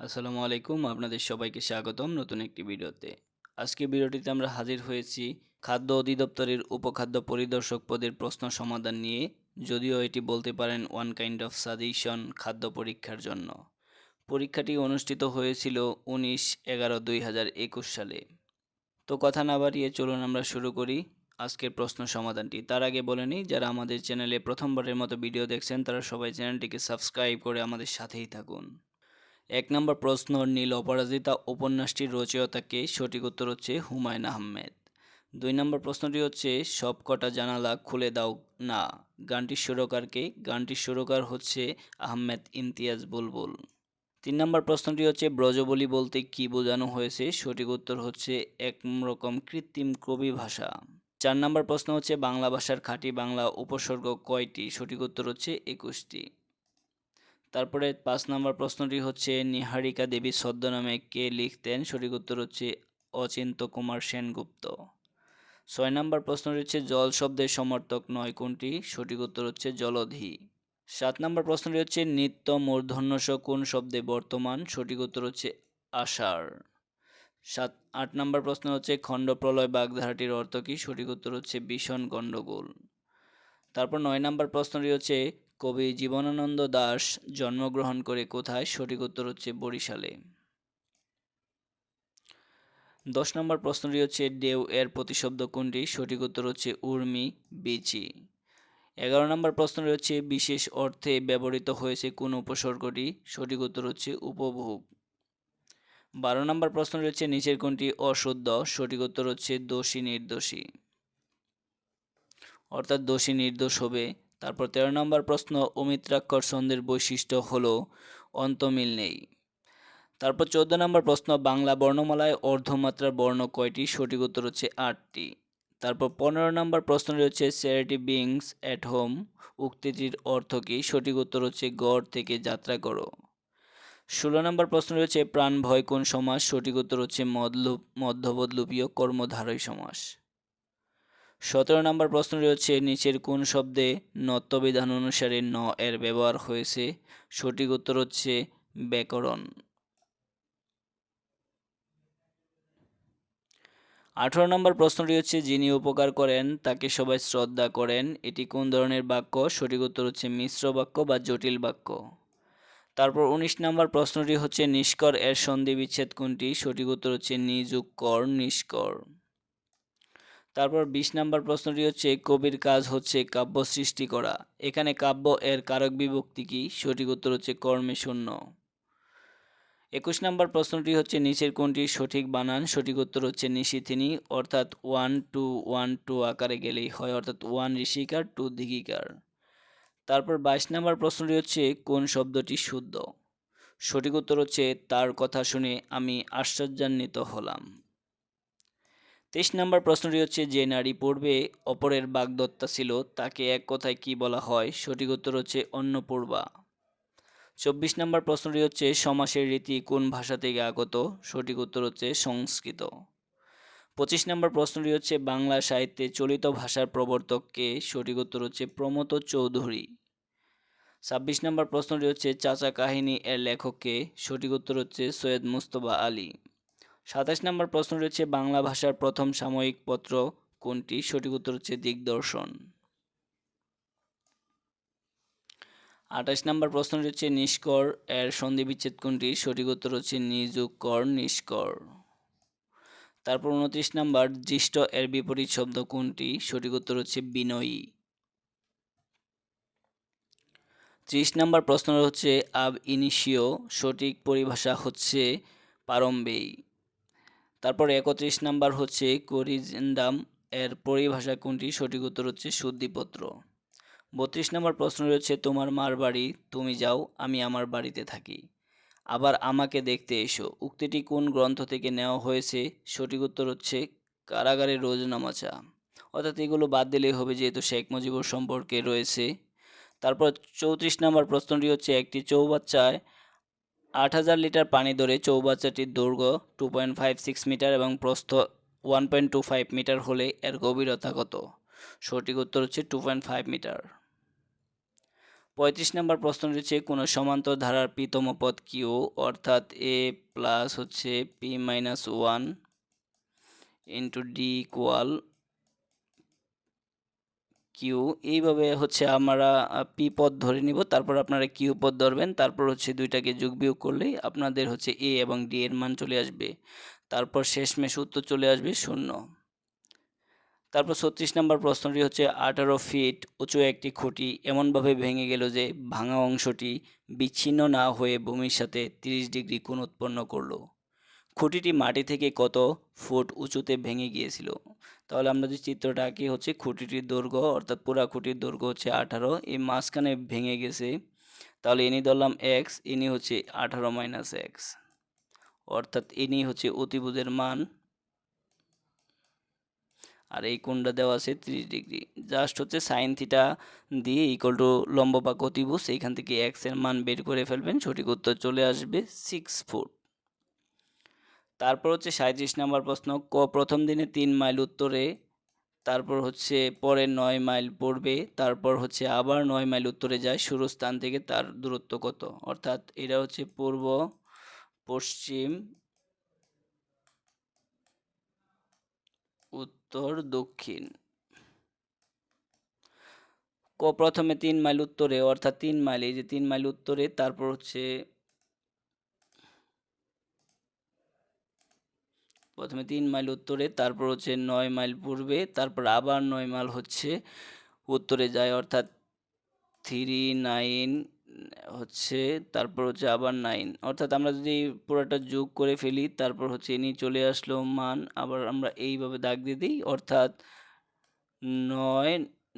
আসসালামু আলাইকুম, আপনাদের সবাইকে স্বাগতম নতুন একটি ভিডিওতে। আজকে ভিডিওটিতে আমরা হাজির হয়েছি খাদ্য অধিদপ্তরের উপখাদ্য পরিদর্শক পদের প্রশ্ন সমাধান নিয়ে, যদিও এটি বলতে পারেন ওয়ান কাইন্ড অফ সাজেশন খাদ্য পরীক্ষার জন্য। পরীক্ষাটি অনুষ্ঠিত হয়েছিল উনিশ এগারো দুই সালে। তো কথা না বাড়িয়ে চলুন আমরা শুরু করি আজকের প্রশ্ন সমাধানটি। তার আগে বলে নিই, যারা আমাদের চ্যানেলে প্রথমবারের মতো ভিডিও দেখছেন, তারা সবাই চ্যানেলটিকে সাবস্ক্রাইব করে আমাদের সাথেই থাকুন। এক নম্বর প্রশ্ন, নীল অপরাজিতা উপন্যাসটির রচয়িতাকে সঠিক উত্তর হচ্ছে হুমায়ুন আহমেদ। দুই নম্বর প্রশ্নটি হচ্ছে সবকটা জানালা খুলে দাও না, গানটির সুরকারকে, গানটির সুরকার হচ্ছে আহমেদ ইমতিয়াজ বুলবুল। তিন নম্বর প্রশ্নটি হচ্ছে, ব্রজবলি বলতে কি বোঝানো হয়েছে? সঠিক উত্তর হচ্ছে এক রকম কৃত্রিম কবি ভাষা। চার নম্বর প্রশ্ন হচ্ছে, বাংলা ভাষার খাঁটি বাংলা উপসর্গ কয়টি? সঠিক উত্তর হচ্ছে, একুশটি। তারপরে পাঁচ নম্বর প্রশ্নটি হচ্ছে, নিহারিকা দেবী ছদ্মনামে কে লিখতেন? সঠিক উত্তর হচ্ছে, অচিন্ত কুমার সেনগুপ্ত। ছয় নম্বর প্রশ্নটি হচ্ছে জল শব্দের সমর্থক নয় কোনটি? সঠিক উত্তর হচ্ছে, জলধি। সাত নম্বর প্রশ্নটি হচ্ছে, নিত্য মূর্ধন্যস কোন শব্দে বর্তমান? সঠিক উত্তর হচ্ছে, আষাঢ়। সাত, আট নম্বর প্রশ্ন হচ্ছে, খণ্ডপ্রলয় বাগধারাটির অর্থ কী? সঠিক উত্তর হচ্ছে, ভীষণ গণ্ডগোল তারপর নয় নম্বর প্রশ্নটি হচ্ছে কবি জীবনানন্দ দাস জন্মগ্রহণ করে কোথায়? সঠিক উত্তর হচ্ছে বরিশালে। দশ নম্বর প্রশ্নটি হচ্ছে ডেউ এর প্রতিশব্দ কোনটি? সঠিক উত্তর হচ্ছে উর্মি বিচি। এগারো নম্বর প্রশ্নটি হচ্ছে, বিশেষ অর্থে ব্যবহৃত হয়েছে কোন উপসর্গটি? সঠিক উত্তর হচ্ছে উপভোগ। বারো নম্বর প্রশ্নটি হচ্ছে, নিচের কোনটি অশুদ্ধ? সঠিক উত্তর হচ্ছে দোষী নির্দোষী। অর্থাৎ দোষী নির্দোষ হবে তারপর তেরো নম্বর প্রশ্ন অমিত্রাক্ষর ছন্দের বৈশিষ্ট্য হলো, অন্তমিল নেই। তারপর চোদ্দ নম্বর প্রশ্ন, বাংলা বর্ণমালায় অর্ধমাত্রার বর্ণ কয়টি? সঠিক উত্তর হচ্ছে আটটি। তারপর পনেরো নম্বর প্রশ্নটি হচ্ছে চ্যারিটি বিংস অ্যাট হোম উক্তিটির অর্থ কী? সঠিক উত্তর হচ্ছে, গড় থেকে যাত্রা করো। ষোলো নম্বর প্রশ্নটি হচ্ছে প্রাণ ভয় কোন সমাস? সঠিক উত্তর হচ্ছে মধ্যবদলুপীয় কর্মধারয় সমাস। সতেরো নম্বর প্রশ্নটি হচ্ছে নিচের কোন শব্দে নত্যবিধান অনুসারে ন এর ব্যবহার হয়েছে? সঠিক উত্তর হচ্ছে, ব্যাকরণ। আঠারো নম্বর প্রশ্নটি হচ্ছে, যিনি উপকার করেন, তাকে সবাই শ্রদ্ধা করেন। এটি কোন ধরনের বাক্য? সঠিক উত্তর হচ্ছে, মিশ্র বাক্য বা জটিল বাক্য। তারপর উনিশ নম্বর প্রশ্নটি হচ্ছে, নিষ্কর এর সন্ধি বিচ্ছেদ কোনটি? সঠিক উত্তর হচ্ছে নিযুক কর নিষ্কর তারপর বিশ নম্বর প্রশ্নটি হচ্ছে, কবির কাজ হচ্ছে কাব্য সৃষ্টি করা। এখানে কাব্য এর কারক বিভক্তি কি? সঠিক উত্তর হচ্ছে কর্মে শূন্য। একুশ নম্বর প্রশ্নটি হচ্ছে, নিচের কোনটি সঠিক বানান? সঠিক উত্তর হচ্ছে নিশিথিনি অর্থাৎ ওয়ান টু ওয়ান টু আকারে গেলেই হয়, অর্থাৎ ওয়ান ঋষিকার, টু দিঘিকার। তারপর বাইশ নম্বর প্রশ্নটি হচ্ছে, কোন শব্দটি শুদ্ধ? সঠিক উত্তর হচ্ছে, তার কথা শুনে আমি আশ্চর্যান্বিত হলাম। তেইশ নম্বর প্রশ্নটি হচ্ছে, যে নারী পূর্বে অপরের বাগদত্তা ছিল, তাকে এক কথায় কি বলা হয়? সঠিক উত্তর হচ্ছে, অন্নপূর্বা। চব্বিশ নম্বর প্রশ্নটি হচ্ছে, সমাসের রীতি কোন ভাষা থেকে আগত? সঠিক উত্তর হচ্ছে, সংস্কৃত। পঁচিশ নম্বর প্রশ্নটি হচ্ছে, বাংলা সাহিত্যে চলিত ভাষার প্রবর্তককে সঠিক উত্তর হচ্ছে প্রমত চৌধুরী। ছাব্বিশ নম্বর প্রশ্নটি হচ্ছে, চাচা কাহিনী এর লেখককে সঠিক উত্তর হচ্ছে, সৈয়দ মুস্তফা আলী। সাতাশ নম্বর প্রশ্ন রয়েছে, বাংলা ভাষার প্রথম সাময়িক পত্র কোনটি? সঠিক উত্তর হচ্ছে দিগদর্শন। আঠাশ নম্বর প্রশ্নটি হচ্ছে নিষ্কর এর সন্ধি বিচ্ছেদ কোনটি? সঠিক উত্তর হচ্ছে নিযুক কর নিষ্কর। তারপর উনত্রিশ নম্বর দৃষ্ট এর বিপরীত শব্দ কোনটি? সঠিক উত্তর হচ্ছে, বিনয়ী। ত্রিশ নম্বর প্রশ্ন হচ্ছে আব ইনিশিও সঠিক পরিভাষা হচ্ছে, পারম্বেই। তারপর একত্রিশ নাম্বার হচ্ছে করিজেন্ডাম এর পরিভাষা কোনটি? সঠিক উত্তর হচ্ছে শুদ্ধিপত্র বত্রিশ নম্বর প্রশ্ন রয়েছে, তোমার মার বাড়ি তুমি যাও, আমি আমার বাড়িতে থাকি। আবার আমাকে দেখতে এসো। উক্তিটি কোন গ্রন্থ থেকে নেওয়া হয়েছে? সঠিক উত্তর হচ্ছে কারাগারে রোজনামাচা অর্থাৎ এগুলো বাদ দিলেই হবে, যেহেতু শেখ মুজিবুর সম্পর্কে রয়েছে। তারপর চৌত্রিশ নম্বর প্রশ্নটি হচ্ছে, একটি চৌবাচ্চায় আট হাজার লিটার পানি ধরে চৌবাচ্চাটির দৈর্ঘ্য two point five six metre এবং প্রস্থ one point two five metre হলে এর গভীরতা কত? সঠিক উত্তর হচ্ছে টু পয়েন্ট ফাইভ মিটার। পঁয়ত্রিশ নম্বর প্রশ্ন রয়েছে, কোনো সমান্তর ধারার পিতম পদ কিউ অর্থাৎ এ প্লাস হচ্ছে P minus one into D equal Q এইভাবে হচ্ছে আমরা পি পদ ধরে নিব, তারপর আপনারা কিউ পদ ধরবেন, তারপর হচ্ছে দুইটাকে যোগ বিয়োগ করলেই আপনাদের হচ্ছে এ এবং ডি এর মান চলে আসবে। তারপর শেষমেশ উত্তর চলে আসবে শূন্য। তারপর ছত্রিশ নম্বর প্রশ্নটি হচ্ছে, আঠারো ফিট উঁচু একটি খুঁটি এমনভাবে ভেঙে গেল যে ভাঙা অংশটি বিচ্ছিন্ন না হয়ে ভূমির সাথে তিরিশ ডিগ্রি কোণ উৎপন্ন করল। খুঁটিটি মাটি থেকে কত ফুট উঁচুতে ভেঙে গিয়েছিল? তাহলে আমরা যে চিত্রটা আঁকি হচ্ছে খুঁটিটির দৈর্ঘ্য, অর্থাৎ পুরা খুঁটির দৈর্ঘ্য হচ্ছে আঠারো। এই মাঝখানে ভেঙে গেছে। তাহলে ইনি ধরলাম এক্স ইনি হচ্ছে আঠারো মাইনাস এক্স অর্থাৎ ইনি হচ্ছে অতিভুজের মান। আর এই কোণটা দেওয়া আছে ত্রিশ ডিগ্রি। জাস্ট হচ্ছে সাইন থিটা দিয়ে ইকুয়াল টু লম্ব বা গতিভুজ এইখান থেকে এক্সের মান বের করে ফেলবেন। সঠিক উত্তর চলে আসবে সিক্স ফুট তারপর হচ্ছে সাঁত্রিশ নম্বর প্রশ্ন, ক, প্রথম দিনে তিন মাইল উত্তরে, তারপর হচ্ছে পরে নয় মাইল পড়বে, তারপর হচ্ছে আবার নয় মাইল উত্তরে যায় শুরু স্থান থেকে তার দূরত্ব কত? অর্থাৎ এটা হচ্ছে পূর্ব, পশ্চিম, উত্তর, দক্ষিণ। ক, প্রথমে তিন মাইল উত্তরে, অর্থাৎ তিন মাইল, এই যে তিন মাইল উত্তরে, তারপর হচ্ছে প্রথমে তিন মাইল উত্তরে, তারপর হচ্ছে নয় মাইল পূর্বে, তারপর আবার নয় মাইল হচ্ছে উত্তরে যায়, অর্থাৎ থ্রি নাইন হচ্ছে, তারপর হচ্ছে আবার নাইন অর্থাৎ আমরা যদি পুরোটা যোগ করে ফেলি, তারপর হচ্ছে এনি চলে আসলো মান, আবার আমরা এইভাবে দাগ দিয়ে দিই, অর্থাৎ নয়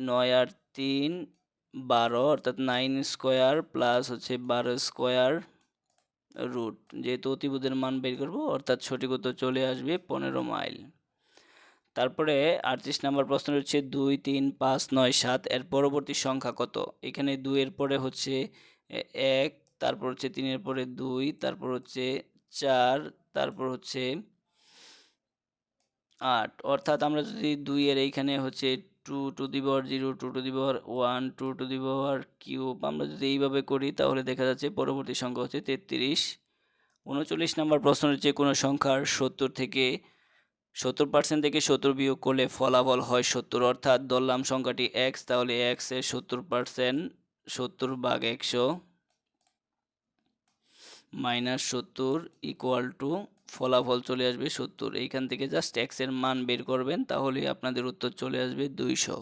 নয় আর তিন, বারো, অর্থাৎ নাইন স্কোয়ার প্লাস হচ্ছে বারো স্কোয়ার রুট যেহেতু অতিভুজের মান বের করব, অর্থাৎ সঠিক উত্তর চলে আসবে পনেরো মাইল। তারপরে আটত্রিশ নম্বর প্রশ্ন হচ্ছে দুই, তিন, পাঁচ, নয়, সাত, এর পরবর্তী সংখ্যা কত? এখানে দুইয়ের পরে হচ্ছে এক, তারপর হচ্ছে তিনের পরে দুই, তারপর হচ্ছে চার, তারপর হচ্ছে আট। অর্থাৎ আমরা যদি দুইয়ের এইখানে হচ্ছে two to the power zero two to the power one two to the power cube আমরা যদি এইভাবে করি, তাহলে দেখা যাচ্ছে পরবর্তী সংখ্যা হচ্ছে তেত্রিশ। উনচল্লিশ নম্বর প্রশ্ন হচ্ছে, কোনো সংখ্যার সত্তর থেকে সত্তর পার্সেন্ট থেকে সত্তর বিয়োগ করলে ফলাফল হয় সত্তর, অর্থাৎ ধরলাম সংখ্যাটি এক্স তাহলে এক্সের সত্তর পার্সেন্ট সত্তর ভাগ একশো মাইনাস সত্তর ইকুয়াল টু ফলাফল চলে আসবে সত্তর। এইখান থেকে জাস্ট এক্সের মান বের করবেন তাহলে আপনাদের উত্তর চলে আসবে দুইশো।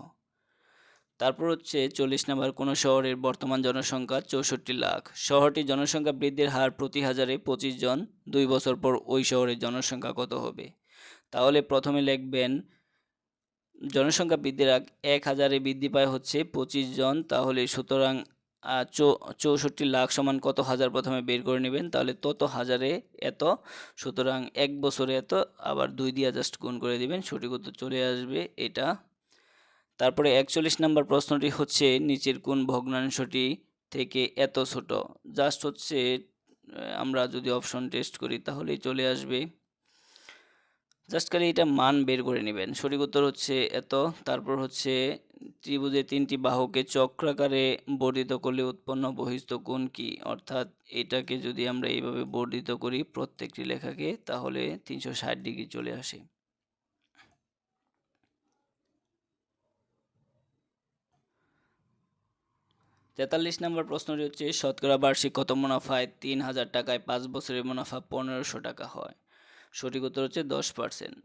তারপর হচ্ছে চল্লিশ নাম্বার, কোনো শহরের বর্তমান জনসংখ্যা চৌষট্টি লাখ। শহরটির জনসংখ্যা বৃদ্ধির হার প্রতি হাজারে পঁচিশ জন। দুই বছর পর ওই শহরের জনসংখ্যা কত হবে? তাহলে প্রথমে লিখবেন, জনসংখ্যা বৃদ্ধির এক হাজারে বৃদ্ধি পায় হচ্ছে পঁচিশ জন, তাহলে সুতরাং চৌষট্টি লাখ সমান কত হাজার প্রথমে বের করে নেবেন? তাহলে তত হাজারে এত, সুতরাং এক বছরে এত, আবার দুই দিয়ে জাস্ট গুণ করে দিবেন, সঠিক উত্তর চলে আসবে এটা। তারপরে একচল্লিশ নম্বর প্রশ্নটি হচ্ছে, নিচের কোন ভগ্নাংশটি থেকে এত ছোট? জাস্ট হচ্ছে আমরা যদি অপশন টেস্ট করি তাহলেই চলে আসবে। জাস্ট খালি এটা মান বের করে নেবেন। সঠিক উত্তর হচ্ছে এত, তারপর হচ্ছে ত্রিভুজের তিনটি বাহুকে চক্রাকারে বর্ধিত করলে উৎপন্ন বহিস্থ কোণ কি? অর্থাৎ এটাকে যদি আমরা এইভাবে বর্ধিত করি প্রত্যেকটি লেখাকে, তাহলে তিনশো ষাট ডিগ্রি চলে আসে। তেতাল্লিশ নম্বর প্রশ্নটি হচ্ছে, শতকরা বার্ষিক কত মুনাফায় তিন হাজার টাকায় পাঁচ বছরের মুনাফা পনেরোশো টাকা হয়? সঠিক উত্তর হচ্ছে দশ পার্সেন্ট।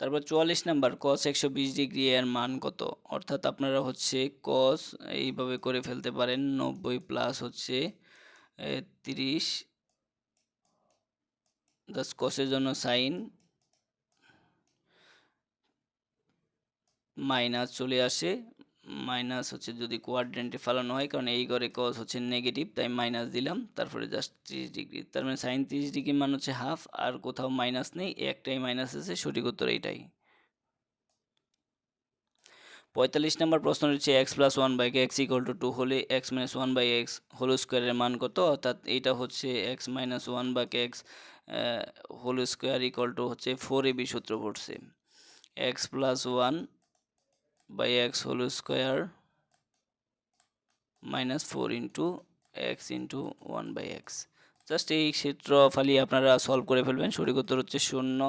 তারপর চুয়াল্লিশ নাম্বার কস একশো বিশ ডিগ্রি এর মান কত? অর্থাৎ আপনারা হচ্ছে কস এইভাবে করে ফেলতে পারেন, নব্বই প্লাস হচ্ছে তিরিশ দাস কসের জন্য সাইন মাইনাস চলে আসে মাইনাস হচ্ছে যদি কোয়াড্রেন্টে ফেলানো হয়, কারণ এই ঘরে কস হচ্ছে নেগেটিভ তাই মাইনাস দিলাম, তারপরে জাস্ট ত্রিশ ডিগ্রি তার মানে সাইন ত্রিশ ডিগ্রি মান হচ্ছে হাফ আর কোথাও মাইনাস নেই একটাই মাইনাস আছে, সঠিক উত্তর এইটাই। পঁয়তাল্লিশ নম্বর প্রশ্ন হচ্ছে X plus one by X equal to two হলে X minus one by X whole স্কোয়ারের মান কত? অর্থাৎ এইটা হচ্ছে X minus one by X whole square equal to হচ্ছে ফোর এবি সূত্র পড়ছে। X plus one by X whole square minus four into X into one by X just এই ক্ষেত্র ফালি আপনারা সলভ করে ফেলবেন। সঠিক উত্তর হচ্ছে শূন্য।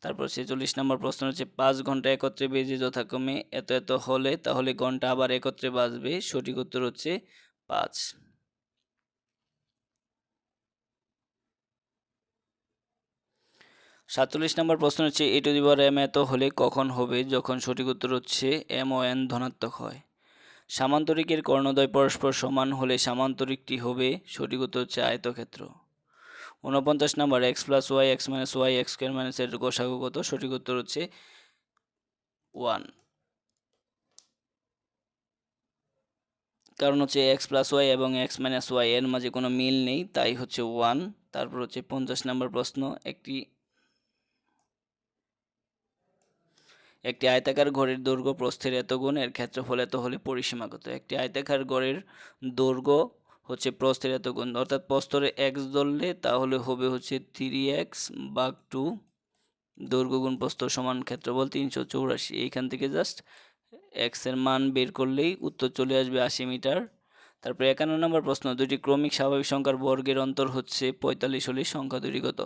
তারপর ছেচল্লিশ নম্বর প্রশ্ন হচ্ছে, পাঁচ ঘণ্টা একত্রে বেজে যথাক্রমে এত এত হলে তাহলে ঘণ্টা আবার একত্রে বাজবে। সঠিক উত্তর হচ্ছে পাঁচ। সাতচল্লিশ নম্বর প্রশ্ন হচ্ছে এ টু দি পাওয়ার এম এত হলে কখন হবে? যখন সঠিক উত্তর হচ্ছে এম ও এন ধনাত্মক হয়। সামান্তরিকের কর্ণদ্বয় পরস্পর সমান হলে সামান্তরিকটি হবে সঠিক উত্তর হচ্ছে আয়তক্ষেত্র। উনপঞ্চাশ নম্বর X plus Y X minus Y X square minus এর কত? সঠিক উত্তর হচ্ছে ওয়ান কারণ হচ্ছে এক্স প্লাস ওয়াই এবং এক্স মাইনাস ওয়াই এর মাঝে কোনো মিল নেই, তাই হচ্ছে ওয়ান তারপর হচ্ছে পঞ্চাশ নম্বর প্রশ্ন, একটি একটি আয়তাকার ঘরের দৈর্ঘ্য প্রস্থের এত গুণ, এর ক্ষেত্রফল এত হলে পরিসীমা কত একটি আয়তাকার ঘরের দৈর্ঘ্য হচ্ছে প্রস্থের এত গুণ, অর্থাৎ প্রস্তরে এক্স ধরলে তাহলে হবে হচ্ছে থ্রি এক্স বাঘ টু দৈর্ঘ্য গুণ প্রস্থ সমান ক্ষেত্রফল তিনশো চৌরাশি। এইখান থেকে জাস্ট এক্সের মান বের করলেই উত্তর চলে আসবে আশি মিটার। তারপরে একান্ন নম্বর প্রশ্ন দুটি ক্রমিক স্বাভাবিক সংখ্যার বর্গের অন্তর হচ্ছে পঁয়তাল্লিশ হলে সংখ্যা দুটি কত?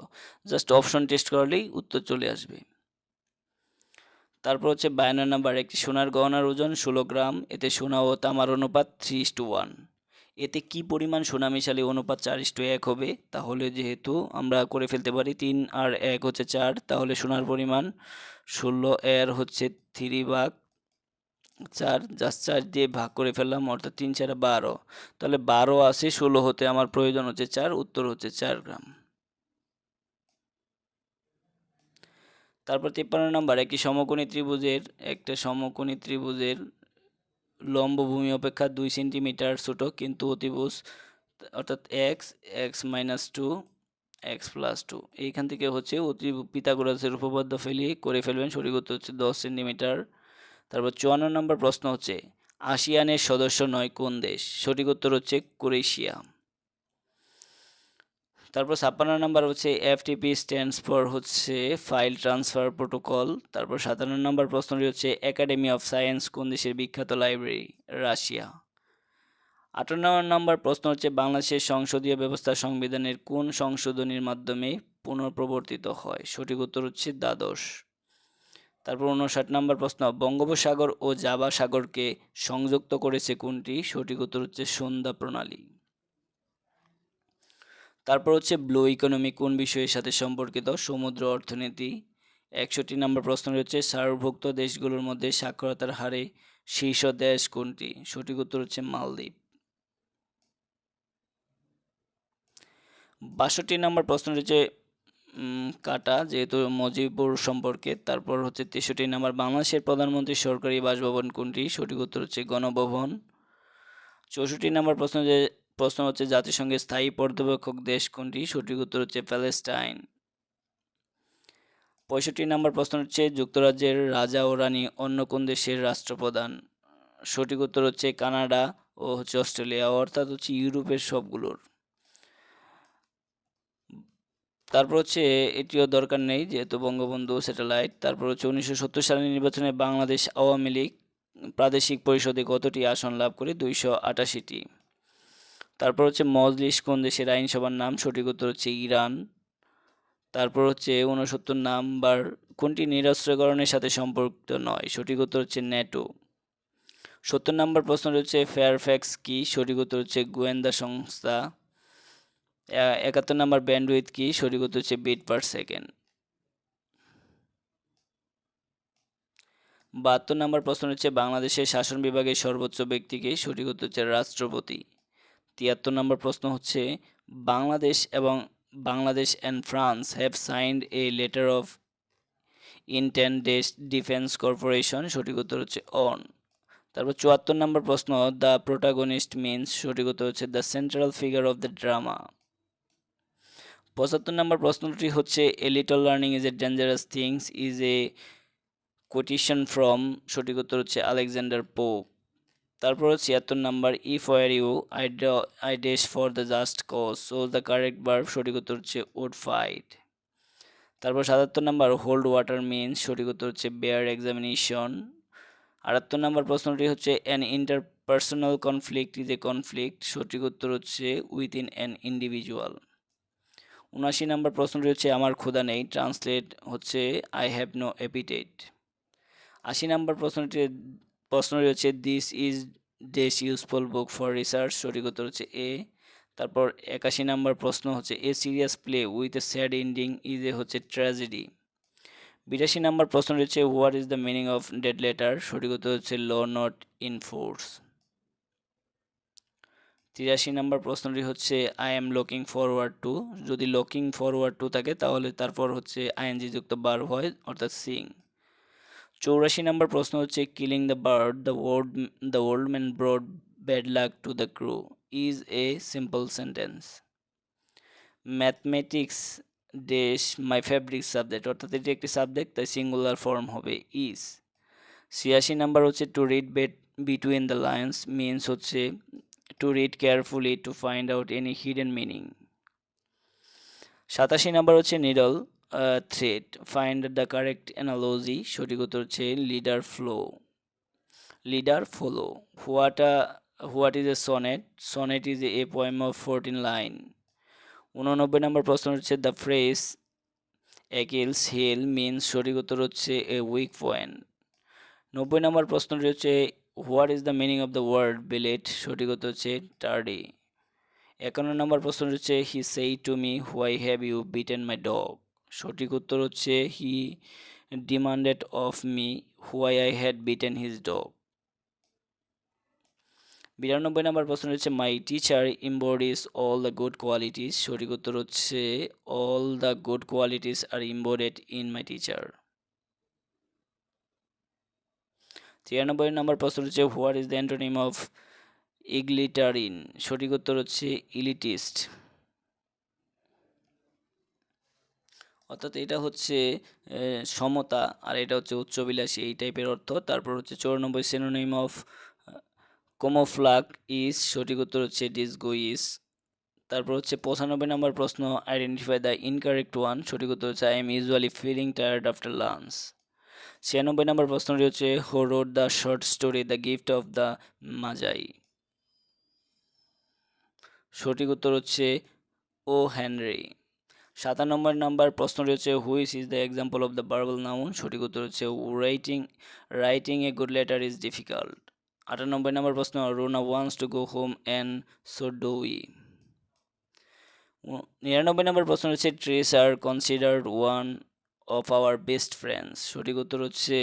জাস্ট অপশন টেস্ট করলেই উত্তর চলে আসবে। তারপর হচ্ছে বায়ান্ন নাম্বার, একটি সোনার গহনার ওজন ষোলো গ্রাম, এতে সোনা ও তামার অনুপাত থ্রি টু ওয়ান এতে কি পরিমাণ সোনা মিশালে অনুপাত চার ইস টু এক হবে? তাহলে যেহেতু আমরা করে ফেলতে পারি তিন আর এক হচ্ছে চার, তাহলে সোনার পরিমাণ ষোলো এর হচ্ছে থ্রি ভাগ চার, জাস্ট চার দিয়ে ভাগ করে ফেললাম, অর্থাৎ তিন চার বারো। তাহলে বারো আসে ষোলো হতে আমার প্রয়োজন হচ্ছে চার, উত্তর হচ্ছে চার গ্রাম। তারপর তিপ্পান্ন নাম্বার একটি সমকোণী ত্রিভুজের, একটা সমকোণী ত্রিভুজের লম্ব ভূমি অপেক্ষা দুই সেন্টিমিটার ছোট, কিন্তু অতিভুজ অর্থাৎ X X minus two X plus two এইখান থেকে হচ্ছে অতি পিতাগোরাসের উপপাদ্য ফেলিয়ে করে ফেলবেন, সঠিক উত্তর হচ্ছে দশ সেন্টিমিটার। তারপর চুয়ান্ন নম্বর প্রশ্ন হচ্ছে, আসিয়ানের সদস্য নয় কোন দেশ? সঠিক উত্তর হচ্ছে ক্রোয়েশিয়া। তারপর ছাপ্পান্ন নাম্বার হচ্ছে এফটিপি স্ট্যান্ডস ফর হচ্ছে ফাইল ট্রান্সফার প্রোটোকল তারপর সাতান্ন নম্বর প্রশ্নটি হচ্ছে একাডেমি অফ সায়েন্স কোন দেশের বিখ্যাত লাইব্রেরি রাশিয়া। আটান্ন নম্বর প্রশ্ন হচ্ছে বাংলাদেশের সংসদীয় ব্যবস্থা সংবিধানের কোন সংশোধনীর মাধ্যমে পুনঃপ্রবর্তিত হয়? সঠিক উত্তর হচ্ছে দ্বাদশ। তারপর উনষাট নম্বর প্রশ্ন, বঙ্গোপসাগর ও জাবা সাগরকে সংযুক্ত করেছে কোনটি? সঠিক উত্তর হচ্ছে সন্ধ্যা প্রণালী। তারপর হচ্ছে ব্লু ইকোনমি কোন বিষয়ের সাথে সম্পর্কিত? সমুদ্র অর্থনীতি। একষট্টি নম্বর প্রশ্ন হচ্ছে সার্বভুক্ত দেশগুলোর মধ্যে সাক্ষরতার হারে শীর্ষ দেশ কোনটি? সঠিক উত্তর হচ্ছে মালদ্বীপ। বাষট্টি নম্বর প্রশ্ন হচ্ছে কাটা, যেহেতু মজিবুর সম্পর্কে। তারপর হচ্ছে তেষট্টি নম্বর, বাংলাদেশের প্রধানমন্ত্রী সরকারি বাসভবন কোনটি? সঠিক উত্তর হচ্ছে গণভবন। চৌষট্টি নম্বর প্রশ্ন যে প্রশ্ন হচ্ছে, জাতিসংঘের স্থায়ী পর্যবেক্ষক দেশ কোনটি? সঠিক উত্তর হচ্ছে প্যালেস্টাইন। পঁয়ষট্টি নম্বর প্রশ্ন হচ্ছে, যুক্তরাজ্যের রাজা ও রানী অন্য কোন দেশের রাষ্ট্রপ্রধান? সঠিক উত্তর হচ্ছে কানাডা ও হচ্ছে অস্ট্রেলিয়া, অর্থাৎ হচ্ছে ইউরোপের সবগুলোর। তারপর হচ্ছে, এটিও দরকার নেই যেহেতু বঙ্গবন্ধু স্যাটেলাইট। তারপর হচ্ছে, উনিশশো সত্তর সালের নির্বাচনে বাংলাদেশ আওয়ামী লীগ প্রাদেশিক পরিষদে কতটি আসন লাভ করে? দুইশো আটাশিটি। তারপর হচ্ছে মজলিস কোন দেশের আইনসভার নাম, সঠিক উত্তর হচ্ছে ইরান। তারপর হচ্ছে উনসত্তর নাম্বার, কোনটি নিরস্ত্রীকরণের সাথে সম্পর্কিত নয়, সঠিক উত্তর হচ্ছে ন্যাটো। সত্তর নম্বর প্রশ্ন হচ্ছে ফেয়ারফ্যাক্স কি, সঠিক উত্তর হচ্ছে গোয়েন্দা সংস্থা। একাত্তর নম্বর ব্যান্ডউইথ কি, সঠিক উত্তর হচ্ছে বিট পার সেকেন্ড। বাহাত্তর নম্বর প্রশ্ন হচ্ছে বাংলাদেশের শাসন বিভাগের সর্বোচ্চ ব্যক্তিকে সঠিক উত্তর হচ্ছে রাষ্ট্রপতি। তিয়াত্তর নম্বর প্রশ্ন হচ্ছে, বাংলাদেশ এবং Bangladesh and France have signed a letter of intent defence corporation সঠিক উত্তর হচ্ছে অন তারপর চুয়াত্তর নম্বর প্রশ্ন দ্য প্রোটাগনিস্ট মিনস সঠিক উত্তর হচ্ছে the central figure of the drama পঁচাত্তর নম্বর প্রশ্নটি হচ্ছে a little learning is a dangerous things is a quotation from সঠিক উত্তর হচ্ছে আলেকজান্ডার পোপ। তারপর ছিয়াত্তর number if were you I I dash for the just cause so the correct verb সঠিক উত্তর হচ্ছে উড ফাইট তারপর সাতাত্তর নাম্বার হোল্ড ওয়াটার মিনস সঠিক উত্তর হচ্ছে বেয়ার এক্সামিনেশন আটাত্তর নাম্বার প্রশ্নটি হচ্ছে an interpersonal conflict is a conflict সঠিক উত্তর হচ্ছে উইথ ইন অ্যান ইন্ডিভিজুয়াল উনআশি নাম্বার প্রশ্নটি হচ্ছে, আমার ক্ষুধা নেই। ট্রান্সলেট হচ্ছে আই হ্যাভ নো অ্যাপিটেট আশি নাম্বার প্রশ্নটি প্রশ্নটি হচ্ছে this is dash useful book for research সঠিক উত্তর হচ্ছে এ তারপর একাশি নাম্বার প্রশ্ন হচ্ছে a serious play with a sad ending is a হচ্ছে ট্র্যাজেডি বিরাশি নাম্বার প্রশ্নটি হচ্ছে what is the meaning of dead letter সঠিক উত্তর হচ্ছে ল নট ইন ফোর্স তিরাশি নাম্বার প্রশ্নটি হচ্ছে I am looking forward to যদি লুকিং ফরওয়ার্ড টু থাকে, তাহলে তারপর হচ্ছে আইএনজি যুক্ত বার হয়, অর্থাৎ সিং চৌরাশি নম্বর প্রশ্ন হচ্ছে killing the bird the old the old man brought bad luck to the crew is a simple sentence mathematics dash my favourite subject অর্থাৎ এটি একটি সাবজেক্ট তাই সিঙ্গুলার ফর্ম হবে ইজ ছিয়াশি নাম্বার হচ্ছে to read bet between the lines means হচ্ছে to read carefully to find out any hidden meaning সাতাশি number হচ্ছে needle thread find the correct analogy সঠিক উত্তর হচ্ছে leader follow leader follow what what is a sonnet sonnet is a poem of fourteen line উননব্বই number প্রশ্ন হচ্ছে the phrase Achilles heel means সঠিক উত্তর হচ্ছে এ উইক পয়েন্ট নব্বই নম্বর প্রশ্নটি হচ্ছে what is the meaning of the word billet সঠিক উত্তর হচ্ছে টার্ডি একান্ন নম্বর প্রশ্ন হচ্ছে he said to me why have you beaten my dog সঠিক উত্তর হচ্ছে he demanded of me why I had beaten his dog বিরানব্বই নম্বর প্রশ্ন হচ্ছে my teacher embodies all the good qualities সঠিক উত্তর হচ্ছে all the good qualities are embedded in my teacher তিরানব্বই নম্বর প্রশ্ন হচ্ছে what is the antonym of egalitarian সঠিক উত্তর হচ্ছে ইলিটিস্ট অর্থাৎ এটা হচ্ছে সমতা আর এটা হচ্ছে উচ্চবিলাসী, এই টাইপের অর্থ। তারপর হচ্ছে চৌরানব্বই সেনোনিম অফ কোমোফ্লাক ইস সঠিক উত্তর হচ্ছে ডিসগো ইস তারপর হচ্ছে পঁচানব্বই নম্বর প্রশ্ন আইডেন্টিফাই দ্য ইনকারেক্ট ওয়ান সঠিক উত্তর হচ্ছে I am usually feeling tired after lunch ছিয়ানব্বই নম্বর প্রশ্নটি হচ্ছে who wrote the short story the gift of the magi সঠিক উত্তর হচ্ছে ও হেনরি সাতানব্বই নম্বর প্রশ্নটি হচ্ছে which is the example of the verbal noun সঠিক উত্তর হচ্ছে writing writing a good letter is difficult আটানব্বই নম্বর প্রশ্ন Rona wants to go home and so do we নিরানব্বই নম্বর প্রশ্ন হচ্ছে trees are considered one of our best friends সঠিক উত্তর হচ্ছে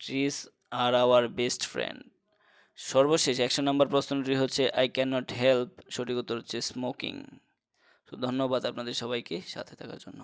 trees are our best friend সর্বশেষ একশো নম্বর প্রশ্নটি হচ্ছে আই ক্যান নট হেল্প সঠিক উত্তর হচ্ছে স্মোকিং তো ধন্যবাদ আপনাদের সবাইকে সাথে থাকার জন্য।